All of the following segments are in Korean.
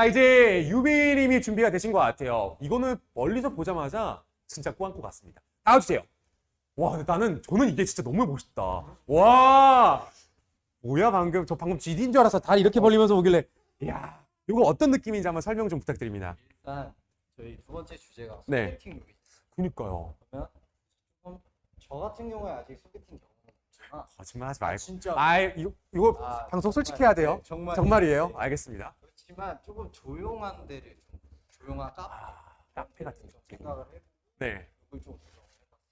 자, 이제 유비님이 준비가 되신 것 같아요. 이거는 멀리서 보자마자 진짜 꾸안꾸 같습니다. 나와주세요. 와, 나는, 저는 이게 진짜 너무 멋있다. 와! 뭐야, 방금. 저 방금 GD인 줄 알아서 다 이렇게 벌리면서 오길래. 이야, 이거 어떤 느낌인지 한번 설명 좀 부탁드립니다. 일단 저희 두 번째 주제가 네. 소개팅 룩이 그니까요. 그러면 좀저 같은 경우에 아직 소개팅 경험은 없지만 거짓말 하지 말고. 진짜 아, 이거, 이거 아, 방송 정말, 솔직히 해야 돼요. 네, 정말 정말이에요? 네. 알겠습니다. 그렇지만 조금 조용한 데를 좀 조용한 카페 아, 카페 같은 좀 느낌. 생각을 해보고 네. 룩을 좀.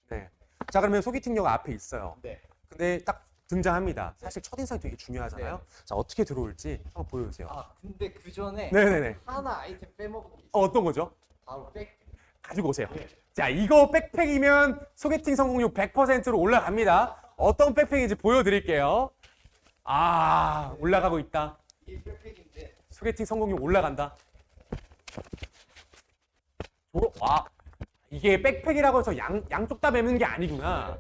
네. 자, 그러면 소개팅녀가 앞에 있어요. 네. 근데 딱 등장합니다. 사실 첫인상이 되게 중요하잖아요. 네. 자, 어떻게 들어올지 한번 보여주세요. 아 근데 그 전에 네네네. 하나 아이템 빼먹은 게 있어요. 어, 어떤 거죠? 바로 백. 가지고 오세요. 네. 자, 이거 백팩이면 소개팅 성공률 100%로 올라갑니다. 어떤 백팩인지 보여드릴게요. 아, 올라가고 있다. 이 백팩인데 소개팅 성공률 올라간다. 조, 와, 이게 백팩이라고 해서 양, 양쪽 다 매는 게 아니구나.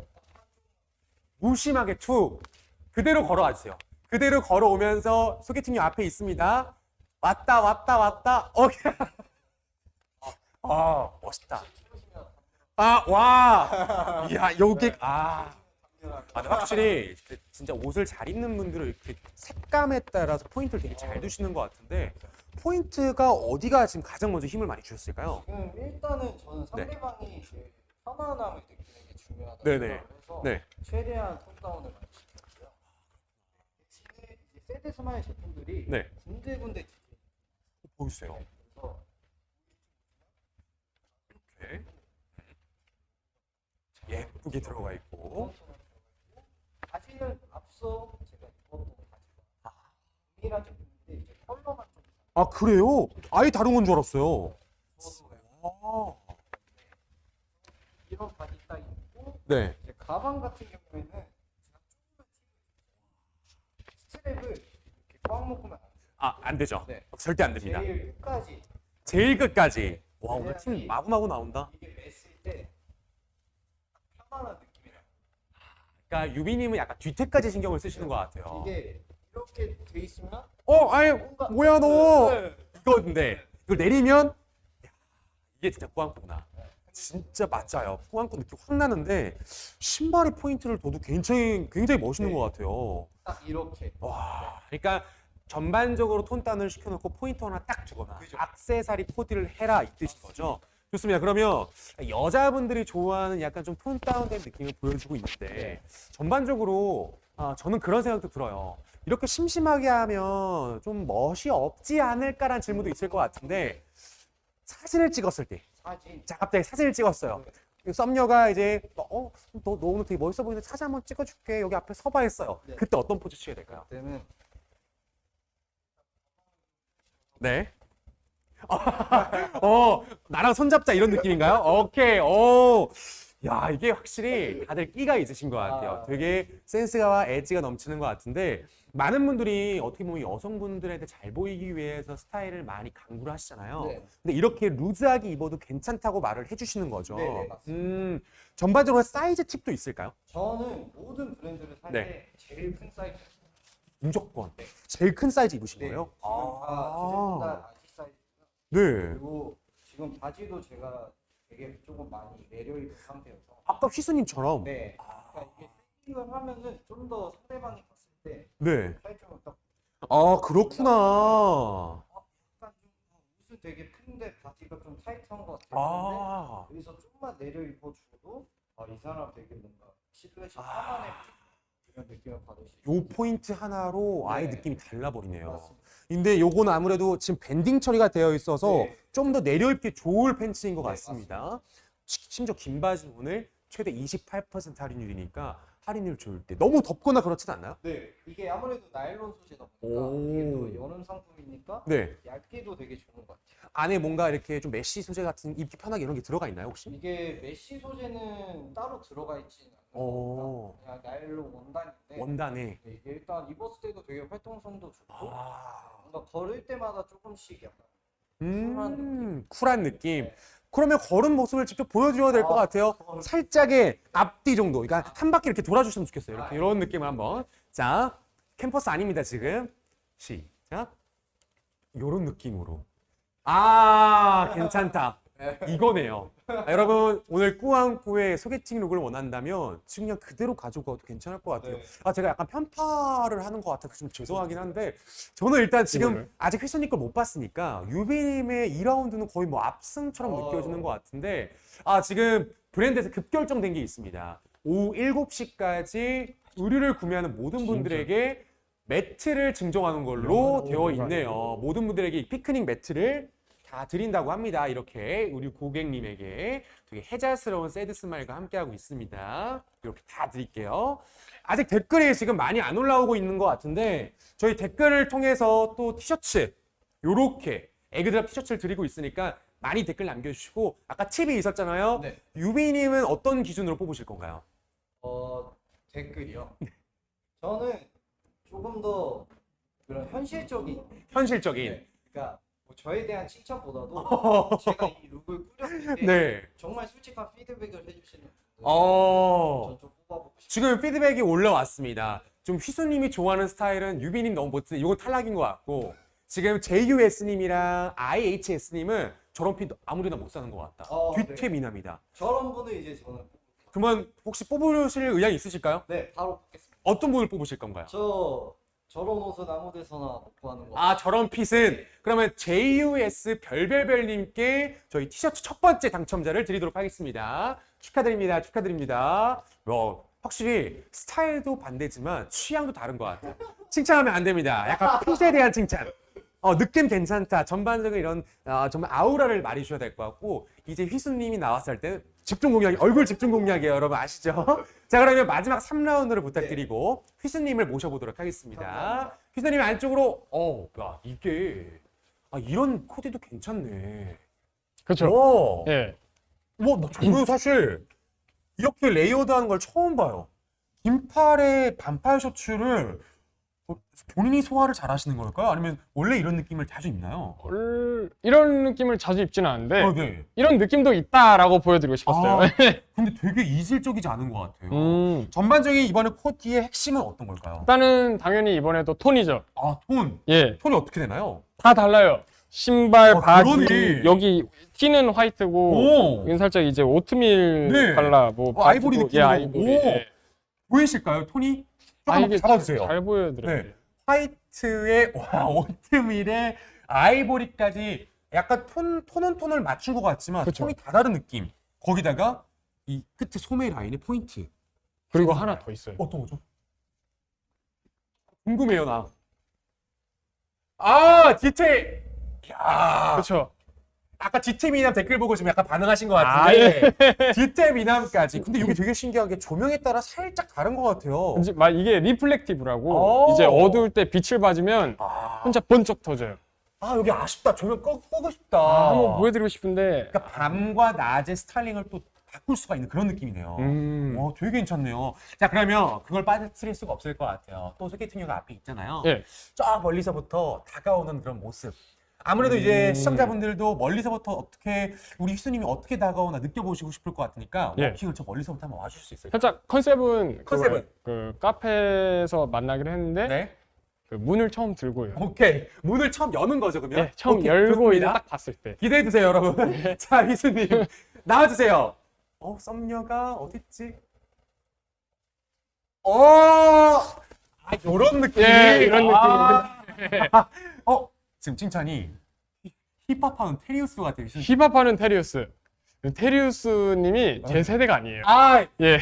무심하게 툭 그대로 걸어와 주세요. 그대로 걸어오면서 소개팅녀 앞에 있습니다. 왔다 왔다 왔다. 오케이. 아 멋있다. 아 와. 이야 여기 아. 아, 근데 확실히 진짜 옷을 잘 입는 분들은 이렇게 색감에 따라서 포인트를 되게 잘 두시는 것 같은데 포인트가 어디가 지금 가장 먼저 힘을 많이 주셨을까요? 지금 일단은 저는 네. 상대방이 제일 편안함을 느끼는 게 중요하다고 네네. 해서 네. 최대한 톤다운을 많이 시켰고요. 대신에 이제 세대 스마일 제품들이 네. 군데군데 보여주세요. 그래서 이렇게 예쁘게 들어가 있고 바지는 앞서 제가 입었던 바지가 동일한 제품인데 이제 컬러만 좀 아 그래요? 아예 다른 건 줄 알았어요. 아, 이런 바지 딱 입고 네. 이제 가방 같은 경우에는 제가 조금만 스트랩을 이렇게 꽉 묶으면 안 돼요. 아 안 되죠. 네. 절대 안 됩니다. 제일 끝까지 제일 끝까지. 와 오늘 팀 마구마구 나온다. 이게 맸을 때 편안한 느낌이 나요. 그러니까 유비님은 약간 뒤태까지 신경을 쓰시는 것 같아요. 이게 이렇게 돼 있으면 어, 아니 뭔가 뭐야 너? 네. 이건데 이걸 내리면 야, 이게 진짜 꾸안꾸구나. 진짜 맞아요. 꾸안꾸 느낌 확 나는데 신발이 포인트를 둬도 굉장히 굉장히 멋있는 네. 것 같아요. 딱 이렇게 와, 그러니까 전반적으로 톤 다운을 시켜놓고 포인트 하나 딱 주거나 그죠. 악세사리 코디를 해라 이 뜻인 거죠. 좋습니다. 그러면 여자분들이 좋아하는 약간 좀 톤 다운된 느낌을 보여주고 있는데 네. 전반적으로 아, 저는 그런 생각도 들어요. 이렇게 심심하게 하면 좀 멋이 없지 않을까라는 질문도 있을 것 같은데 사진을 찍었을 때, 사진 자 갑자기 사진을 찍었어요. 그 썸녀가 이제 어, 너, 너 오늘 되게 멋있어 보이는데 사진 한번 찍어줄게. 여기 앞에 서봐 했어요. 네. 그때 어떤 포즈 취해야 될까요? 그때는 네. 어, 나랑 손잡자 이런 느낌인가요? 오케이. 오. 야, 이게 확실히 다들 끼가 있으신 것 같아요. 아. 되게 센스가 엣지가 넘치는 것 같은데 많은 분들이 어떻게 보면 여성분들한테 잘 보이기 위해서 스타일을 많이 강구를 하시잖아요. 네. 근데 이렇게 루즈하게 입어도 괜찮다고 말을 해주시는 거죠. 네, 네, 맞습니다. 음, 전반적으로 사이즈 팁도 있을까요? 저는 모든 브랜드를 살 네. 때 제일 큰 사이즈 무조건. 네. 제일 큰 사이즈 입으신 네. 거예요? 아시 사이즈 네. 그리고 지금 바지도 제가 되게 조금 많이 내려 입은 상태여서 아까 휘수님처럼. 네 그러니까 이게 세팅을 하면은 좀 더 상대방이 봤을 때 네. 살점을 딱 아, 그렇구나. 약간 좀 어, 옷은 되게 큰데 바지가 좀 타이트한 것 같았는데 아, 여기서 좀만 내려 입어줘도 아, 이 사람 되게 뭔가 실루엣이 아. 편안해 이런 느낌을 요. 포인트 하나로 아예 네. 느낌이 달라버리네요. 맞습니다. 근데 요거는 아무래도 지금 밴딩 처리가 되어 있어서 네. 좀더 내려입기 좋을 팬츠인 것 네, 같습니다. 시- 심지어 긴 바지 오늘 최대 28% 할인율이니까 할인율 좋을 때 너무 덥거나 그렇진 않나요? 네, 이게 아무래도 나일론 소재다 보니까 오. 이게 또 여름 상품이니까 네. 얇게도 되게 좋은 것 같아요. 안에 뭔가 이렇게 좀 메쉬 소재 같은 입기 편하게 이런 게 들어가 있나요 혹시? 이게 메쉬 소재는 따로 들어가 있지는 오. 않고 그냥 나일론 원단인데 원단에. 네, 이게 일단 입었을 때도 되게 활동성도 좋고 아. 뭔가 걸을 때마다 조금씩 약간 쿨한 음, 쿨한 느낌. 네. 그러면 걸은 모습을 직접 보여줘야 될 것 아, 같아요. 그건- 살짝의 앞뒤 정도. 그러니까 한 바퀴 이렇게 돌아주시면 좋겠어요. 이렇게 아, 이런 느낌을 한번. 자, 캠퍼스 아닙니다 지금. 시작. 이런 느낌으로. 아, 괜찮다. 이거네요. 아, 여러분, 오늘 꾸안꾸의 소개팅 룩을 원한다면 지금 그냥 그대로 가져가도 괜찮을 것 같아요. 네. 아, 제가 약간 편파를 하는 것 같아서 좀 죄송하긴 한데, 저는 일단 지금 이거를? 아직 휘수님 걸못 봤으니까, 유비님의 2라운드는 거의 뭐 압승처럼 어. 느껴지는 것 같은데, 아, 지금 브랜드에서 급결정된 게 있습니다. 오후 7시까지 의류를 구매하는 모든 분들에게 매트를 증정하는 걸로 야, 되어 오, 있네요. 모든 분들에게 이 피크닉 매트를 다 드린다고 합니다. 이렇게 우리 고객님에게 되게 해자스러운 새드 스마일과 함께하고 있습니다. 이렇게 다 드릴게요. 아직 댓글이 지금 많이 안 올라오고 있는 것 같은데 저희 댓글을 통해서 또 티셔츠 요렇게 에그드랍 티셔츠를 드리고 있으니까 많이 댓글 남겨주시고 아까 팁이 있었잖아요. 네. 유비님은 어떤 기준으로 뽑으실 건가요? 어, 댓글이요. 저는 조금 더 그런 현실적인, 현실적인. 네, 그러니까 뭐 저에 대한 칭찬보다도 제가 이 룩을 꾸렸을 때 네. 정말 솔직한 피드백을 해주시는 분들 어. 전좀 뽑아보고 싶어요. 지금 피드백이 올라왔습니다. 좀 휘수님이 좋아하는 스타일은 유비님 너무 멋지. 이거 탈락인 것 같고 지금 JUS님이랑 IHS님은 저런 핏 아무데나 못 사는 것 같다. 어, 뒤태 미남이다. 저런 분을 이제 저는 뽑- 그러면 혹시 뽑으실 의향 있으실까요? 네 바로 뽑겠습니다. 어떤 분을 뽑으실 건가요? 저 저런 옷은 아무 데서나 못 구하는 거. 아 저런 핏은 그러면 JUS 별별별님께 저희 티셔츠 첫 번째 당첨자를 드리도록 하겠습니다. 축하드립니다. 축하드립니다. 뭐 확실히 스타일도 반대지만 취향도 다른 것 같아요. 칭찬하면 안 됩니다. 약간 핏에 대한 칭찬. 어, 느낌 괜찮다. 전반적인 이런 어, 정말 아우라를 말해주셔야 될 것 같고 이제 휘수님이 나왔을 때 집중 공략, 얼굴 집중 공략이에요. 여러분 아시죠? 자 그러면 마지막 3라운드를 부탁드리고 휘수님을 모셔보도록 하겠습니다. 감사합니다. 휘수님 안쪽으로 어, 야 이게 아 이런 코디도 괜찮네. 그렇죠. 오, 예. 뭐 나- 저는 사실 이렇게 레이어드하는 걸 처음 봐요. 긴팔에 반팔 셔츠를 어, 본인이 소화를 잘 하시는 걸까요? 아니면 원래 이런 느낌을 자주 입나요? 얼- 이런 느낌을 자주 입지는 않은데 어, 네. 이런 느낌도 있다라고 보여드리고 싶었어요. 아, 근데 되게 이질적이지 않은 것 같아요. 음. 전반적인 이번에 코디의 핵심은 어떤 걸까요? 일단은 당연히 이번에도 톤이죠. 아, 톤. 예, 톤이 어떻게 되나요? 다 달라요. 신발, 어, 바지, 그러네. 여기 티는 화이트고 오. 여긴 살짝 이제 오트밀 네. 컬러, 뭐 어, 아이보리 바지도- 느낌으로. 예, 아이보리. 오. 예. 보이실까요? 톤이? 아, 이게 잡아주세요. 잘 보여드려요. 네. 화이트에 와, 오트밀에 아이보리까지 약간 톤, 톤은 톤을 맞춘 것 같지만 그쵸. 톤이 다 다른 느낌. 거기다가 이 끝에 소매 라인의 포인트. 그리고 하나 더 있어요. 어떤 거죠? 궁금해요, 나. 아, 디테일! 야 그렇죠. 아까 디테일 미남 댓글 보고 지금 약간 반응하신 것 아, 같은데 디테일 미남까지. 근데 이게 되게 신기한 게 조명에 따라 살짝 다른 것 같아요. 이제 막 이게 리플렉티브라고 오. 이제 어두울 때 빛을 받으면 아, 혼자 번쩍 터져요. 아, 여기 아쉽다. 조명 꺼, 끄고 싶다. 아, 한번 보여드리고 싶은데 그러니까 밤과 낮의 스타일링을 또 바꿀 수가 있는 그런 느낌이네요. 음. 와, 되게 괜찮네요. 자, 그러면 그걸 빠뜨릴 수가 없을 것 같아요. 또 소개팅녀가 앞에 있잖아요. 예. 저 멀리서부터 다가오는 그런 모습. 아무래도 이제 음. 시청자분들도 멀리서부터 어떻게 우리 희수님이 어떻게 다가오나 느껴보시고 싶을 것 같으니까 예. 워킹을 저 멀리서부터 한번 와주실 수 있어요? 살짝 컨셉은 컨셉은? 그거예요. 그 카페에서 만나기로 했는데 네. 그 문을 처음 들고요. 오케이. 문을 처음 여는 거죠, 그러면? 네, 처음 오케이, 열고 좋습니다. 이제 딱 봤을 때. 기대해 주세요, 여러분. 자, 희수님 나와 주세요. 어, 썸녀가 어딨지? 어, 아, 요런 느낌. 예, 이런 아. 어, 지금 칭찬이 히- 힙합하는 테리우스 같아요. 희수님. 힙합하는 테리우스. 테리우스님이 제 세대가 아니에요. 아, 예.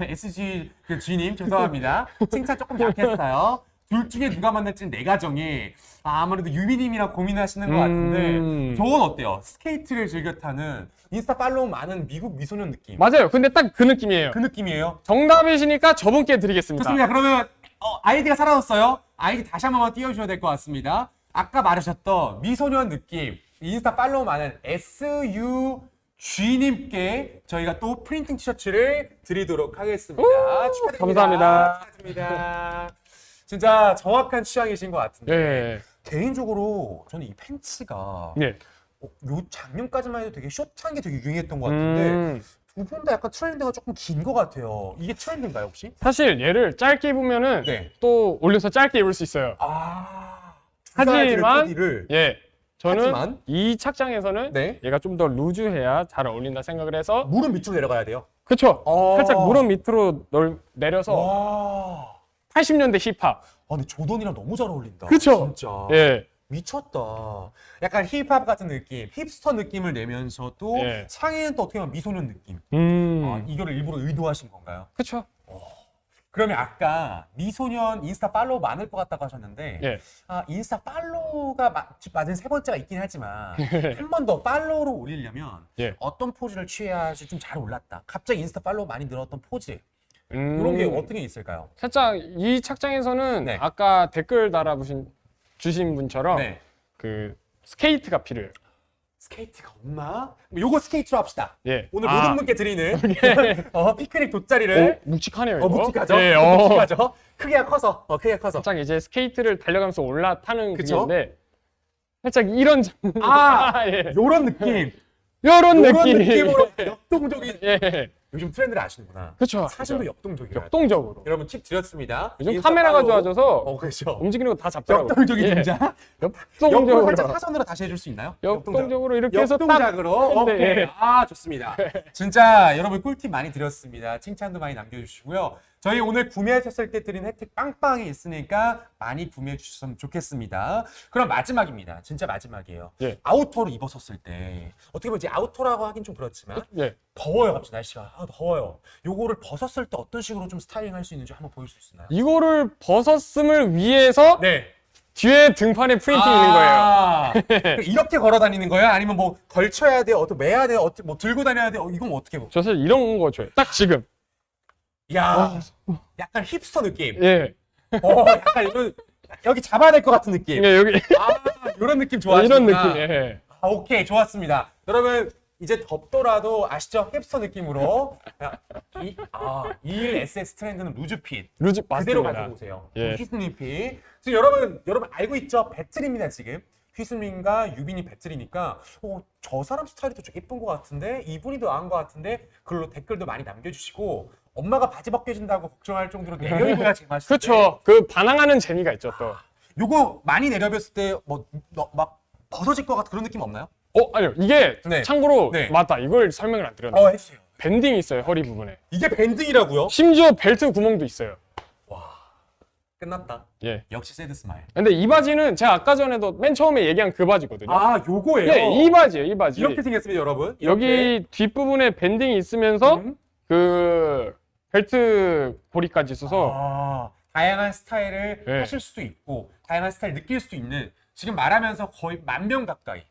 SG 그 G님 죄송합니다. 칭찬 조금 약했어요. 둘 중에 누가 만날지는 내 가정이 아, 아무래도 유비님이랑 고민하시는 것 같은데 음. 저건 어때요? 스케이트를 즐겨 타는 인스타 팔로우 많은 미국 미소년 느낌. 맞아요. 근데 딱 그 느낌이에요. 그 느낌이에요. 정답이시니까 저분께 드리겠습니다. 좋습니다. 그러면 어, 아이디가 사라졌어요. 아이디 다시 한 번만 띄워주셔야 될 것 같습니다. 아까 말하셨던 미소년 느낌 인스타 팔로우 많은 SUG님께 저희가 또 프린팅 티셔츠를 드리도록 하겠습니다. 축하드립니다. 감사합니다. 축하드립니다. 진짜 정확한 취향이신 것 같은데 예. 개인적으로 저는 이 팬츠가 예. 어, 요 작년까지만 해도 되게 숏한 게 되게 유행했던 것 같은데 음, 두 분 다 약간 트렌드가 조금 긴 것 같아요. 이게 트렌드인가요 혹시? 사실 얘를 짧게 입으면은 네. 또 올려서 짧게 입을 수 있어요. 아. 하지만- 를 예. 저는 하지만 이 착장에서는 네. 얘가 좀 더 루즈해야 잘 어울린다 생각을 해서 무릎 밑으로 내려가야 돼요. 그쵸 어. 살짝 무릎 밑으로 널 내려서 와. 80년대 힙합 아, 근데 조던이랑 너무 잘 어울린다. 그쵸? 진짜. 예 미쳤다. 약간 힙합 같은 느낌, 힙스터 느낌을 내면서도 예. 상의는 또 어떻게 보면 미소년 느낌. 음. 아, 이거를 일부러 의도하신 건가요? 그쵸 그러면 아까 미소년 인스타 팔로우 많을 것 같다고 하셨는데 예. 아, 인스타 팔로우가 마- 맞은 세 번째가 있긴 하지만 한 번 더 팔로우를 올리려면 예. 어떤 포즈를 취해야지 좀 잘 올랐다. 갑자기 인스타 팔로우 많이 늘었던 포즈 음. 이런 게 어떻게 있을까요? 살짝 이 착장에서는 네. 아까 댓글 달아주신 주신 분처럼 네. 그 스케이트가 필요해요 스케이트가 없나? 뭐 요거 스케이트로 합시다. 예 오늘 아, 모든 분께 드리는 어, 피크닉 어, 돗자리를 묵직하네요 어, 이거 묵직하죠? 예, 어, 어. 묵직하죠? 크기가 커서 어, 크기가 커서 살짝 이제 스케이트를 달려가면서 올라타는 그쵸? 그건데 살짝 이런 아 예. 요런 느낌 요런 요런 느낌 느낌으로 역동적인 예 요즘 트렌드를 아시는구나. 그쵸 사진도 그쵸. 역동적이에요. 역동적으로 여러분 팁 드렸습니다. 요즘 인스타 카메라가 팔로우. 좋아져서 어 그렇죠. 움직이는 거 다 잡더라고요 역동적인 예. 동작. 역동적으로 옆으로 살짝 사선으로 다시 해줄 수 있나요? 역동적으로 이렇게 해서 딱 역동작으로 근데, 오케이 예. 아 좋습니다 진짜 여러분 꿀팁 많이 드렸습니다 칭찬도 많이 남겨주시고요 저희 오늘 구매하셨을 때 드린 혜택 빵빵히 있으니까 많이 구매해 주셨으면 좋겠습니다 그럼 마지막입니다 진짜 마지막이에요 예. 아우터를 입었었을 때 어떻게 보면 이제 아우터라고 하긴 좀 그렇지만 예. 더워요 갑자기 날씨가 아, 더워요 요거를 벗었을 때 어떤 식으로 좀 스타일링 할 수 있는지 한번 보여줄 수 있나요? 이거를 벗었음을 위해서 네 뒤에 등판에 프린팅 있는 거예요. 아, 이렇게 걸어 다니는 거예요? 아니면 뭐 걸쳐야 돼요? 어떻게 매야 돼요? 어떻게 뭐 들고 다녀야 돼요? 어, 이건 어떻게 뭐? 저 사실 이런 거 좋아해요. 딱 지금. 야, 약간 힙스터 느낌. 예. 어, 약간 이런 여기 잡아야 될 것 같은 느낌. 예, 여기 아, 이런 느낌 좋아하시니까. 이런 느낌. 예. 아, 오케이, 좋았습니다. 여러분 이제 덥더라도 아시죠? 힙스터 느낌으로. 야, 이, 아, 21 SS 트렌드는 루즈핏. 루즈 그대로 맞습니다. 가지고 오세요. 예. 피. 지금 여러분, 여러분 알고 있죠? 배틀입니다, 지금. 휘슬님과 유빈이 배틀이니까, 어, 저 사람 스타일이 더 예쁜 것 같은데, 이분이 더 나은 것 같은데, 글로 댓글도 많이 남겨주시고, 엄마가 바지 벗겨진다고 걱정할 정도로 내려입어야 제맛인데. 그렇죠. 그 반항하는 재미가 있죠, 또. 요거 많이 내려봤을 때, 뭐, 너- 막, 벗어질 것 같은 그런 느낌 없나요? 어, 아니요. 이게 네. 참고로 네. 맞다. 이걸 설명을 안 드렸네. 어, 해주세요. 밴딩이 있어요, 허리 부분에. 이게 밴딩이라고요? 심지어 벨트 구멍도 있어요. 끝났다. 예. 역시 새드 스마일. 근데 이 바지는 제가 아까 전에도 맨 처음에 얘기한 그 바지거든요. 아, 요거예요? 예, 이 바지예요, 이 바지. 이렇게 생겼습니다, 여러분. 이렇게. 여기 뒷부분에 밴딩이 있으면서 음. 그 벨트 고리까지 있어서 아, 다양한 스타일을 네. 하실 수도 있고 다양한 스타일 느낄 수도 있는 지금 말하면서 거의 만 명 가까이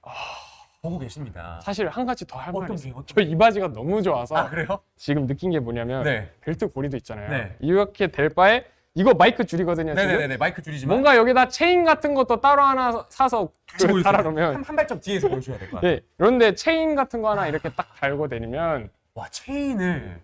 보고 계십니다. 사실 한 가지 더 할 말이 어떤 있어요. 게요? 저이 바지가 너무 좋아서 아 그래요? 지금 느낀 게 뭐냐면 네. 벨트 고리도 있잖아요. 네. 이렇게 될 바에 이거 마이크 줄이거든요. 지금. 네네네 마이크 줄이지만 뭔가 여기다 체인 같은 것도 따로 하나 사서 다시 그 보여주세요. 달아 놓으면 한, 한 발짝 뒤에서 보여줘야 될 것 같아요. 네. 그런데 체인 같은 거 하나 이렇게 딱 달고 다니면 와 체인을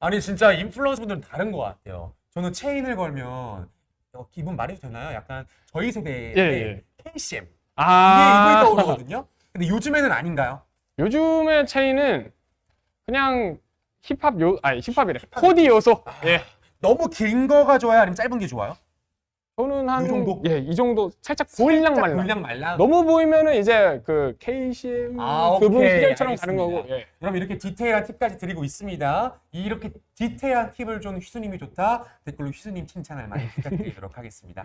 아니 진짜 인플루언서 분들은 다른 것 같아요. 저는 체인을 걸면 어, 기분 말해도 되나요? 약간 저희 세대의 예, 예. KCM 이게 아 이분이 떠오르거든요. 근데 요즘에는 아닌가요? 요즘의 체인은 그냥 힙합 요 아니 힙합이래 코디 요소 예 너무 긴 거가 좋아요? 아니면 짧은 게 좋아요? 저는 한 이 정도? 예, 이 정도 살짝 보일랑 말랑. 물량 말랑. 너무 보이면은 이제 그 KCM 아, 그분 오케이. 시절처럼 가는 거고. 알겠습니다. 예. 그럼 이렇게 디테일한 팁까지 드리고 있습니다. 이렇게 디테일한 팁을 준 휘수님이 좋다 댓글로 휘수님 칭찬을 많이 부탁드리도록 하겠습니다.